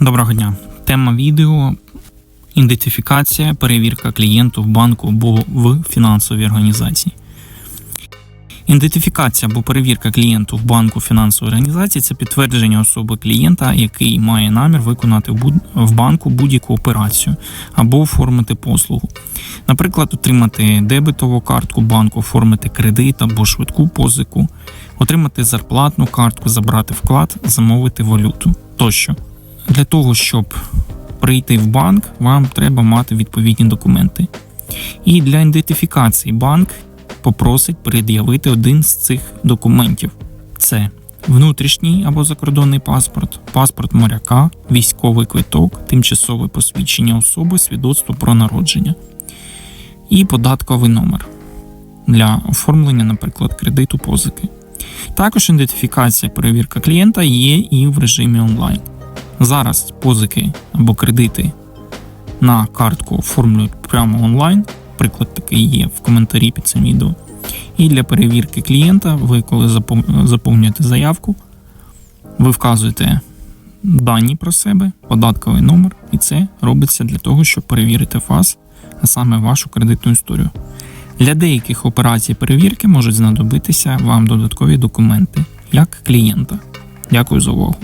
Доброго дня. Тема відео ідентифікація, перевірка клієнту в банку або в фінансовій організації. Ідентифікація або перевірка клієнту в банку фінансової організації це підтвердження особи клієнта, який має намір виконати в банку будь-яку операцію або оформити послугу. Наприклад, отримати дебетову картку банку, оформити кредит або швидку позику, отримати зарплатну картку, забрати вклад, замовити валюту тощо. Для того, щоб прийти в банк, вам треба мати відповідні документи. І для ідентифікації банк попросить пред'явити один з цих документів: це внутрішній або закордонний паспорт, паспорт моряка, військовий квиток, тимчасове посвідчення особи, свідоцтво про народження і податковий номер для оформлення, наприклад, кредиту позики. Також ідентифікація перевірка клієнта є і в режимі онлайн. Зараз позики або кредити на картку оформлюють прямо онлайн. Приклад такий є в коментарі під цим відео. І для перевірки клієнта, ви коли заповнюєте заявку, ви вказуєте дані про себе, податковий номер, і це робиться для того, щоб перевірити вас, а саме вашу кредитну історію. Для деяких операцій перевірки можуть знадобитися вам додаткові документи як клієнта. Дякую за увагу.